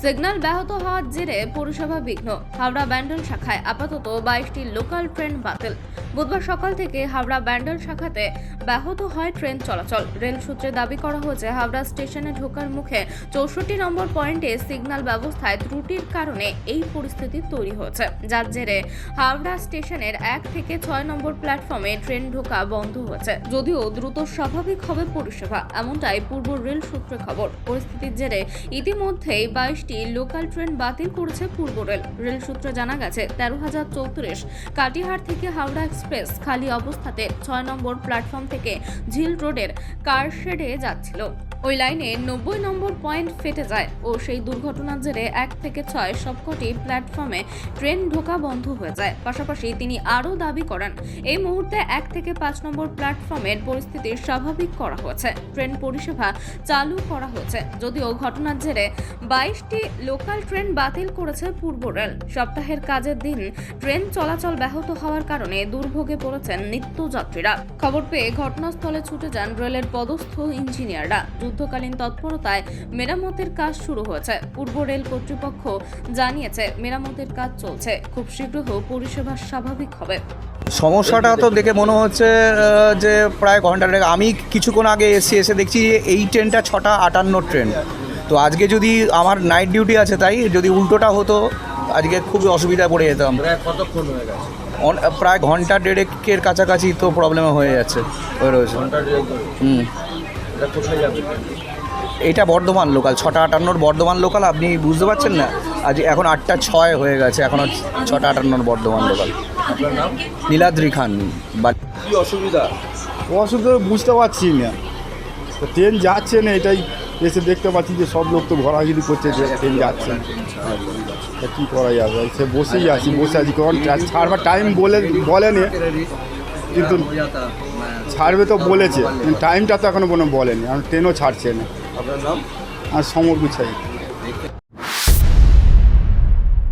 Signal ব্যাহত হওয়ার জেরে পৌরসভা বিঘ্ন। হাওড়া ব্যান্ডেল শাখায় আপাতত বাইশটি লোকাল ট্রেন বাতিল। বুধবার সকাল থেকে হাওড়া ব্যান্ডেল শাখাতে ব্যাহত হয় ট্রেন চলাচল। রেল সূত্রে দাবি করা হয়েছে হাওড়া স্টেশনে ঢোকার মুখে চৌষট্টি নম্বর পয়েন্টে সিগন্যাল ব্যবস্থায় ত্রুটির কারণে এই পরিস্থিতি তৈরি হয়েছে। যার জেরে হাওড়া স্টেশনের এক থেকে ছয় নম্বর প্ল্যাটফর্মে ট্রেন ঢোকা বন্ধ হয়েছে। যদিও দ্রুত স্বাভাবিক হবে পরিষেবা, এমনটাই পূর্ব রেল সূত্রে খবর। পরিস্থিতির জেরে ইতিমধ্যেই বাইশটি লোকাল ট্রেন বাতিল করেছে পূর্ব রেল। রেল সূত্রে জানা গেছে, তেরো হাজার চৌত্রিশ কাটিহার থেকে হাওড়া এক্সপ্রেস খালি অবস্থাতে ছয় নম্বর প্ল্যাটফর্ম থেকে ঝিল রোডের কারশেডে যাচ্ছিল। ওই লাইনে নব্বই নম্বর পয়েন্ট ফেটে যায় ও সেই দুর্ঘটনার জেরে এক থেকে ছয় সবকটি প্ল্যাটফর্মে ট্রেন ঢোকা বন্ধ হয়ে যায়। পাশাপাশি তিনি আরও দাবি করেন, এই মুহূর্তে এক থেকে পাঁচ নম্বর প্ল্যাটফর্মের পরিস্থিতি স্বাভাবিক করা হয়েছে। ট্রেন পরিষেবা চালু করা হয়েছে, যদিও ঘটনার জেরে বাইশটি লোকাল ট্রেন বাতিল করেছে পূর্ব রেল। সপ্তাহের কাজের দিন ট্রেন চলাচল ব্যাহত হওয়ার কারণে দুর্ভোগে পড়েছেন নিত্যযাত্রীরা। খবর পেয়ে ঘটনাস্থলে ছুটে যান রেলের পদস্থ ইঞ্জিনিয়াররা। যুদ্ধকালীন তৎপরতায় মেরামতের কাজ শুরু হয়েছে। পূর্ব রেল কর্তৃপক্ষ জানিয়েছে, মেরামতের কাজ চলছে। খুব শীঘ্র পরিষেবা স্বাভাবিক হবে। সমস্যাটা তো দেখে মনে হচ্ছে যে প্রায় ঘণ্টা আমি কিছুক্ষণ আগে এসে এসে দেখছি এই ট্রেনটা ছটা আটান্ন ট্রেন। তো আজকে যদি আমার নাইট ডিউটি আছে, তাই যদি উল্টোটা হতো আজকে খুবই অসুবিধায় পড়ে যেতাম। প্রায় কতক্ষণ হয়ে গেছে? অন- প্রায় ঘণ্টা দেড়েকের কাছাকাছি তো প্রবলেম হয়ে যাচ্ছে হয়ে রয়েছে। হুম। এটা বর্ধমান লোকাল ছটা আটান্নর বর্ধমান লোকাল আপনি বুঝতে পারছেন না? আজ এখন আটটা ছয় হয়ে গেছে এখনও ছটা আটান্নর বর্ধমান লোকাল নীলাদ্রি খান বা কি অসুবিধা? অসুবিধা বুঝতে পারছি না। ট্রেন যাচ্ছে না এটাই এসে দেখতে পাচ্ছি যে সব লোক তো ঘোরাঘুরি করছে যে ট্রেন যাচ্ছে। কী করা যাবে? সে বসেই আছি বসে আছি। কখন ছাড়বার টাইম বলে বলেনি কিন্তু ছাড়বে তো বলেছে। টাইমটা তো এখনও কোনো বলেনি কারণ ট্রেনও ছাড়ছে না। আপনার নাম? আর সমর গুছাই।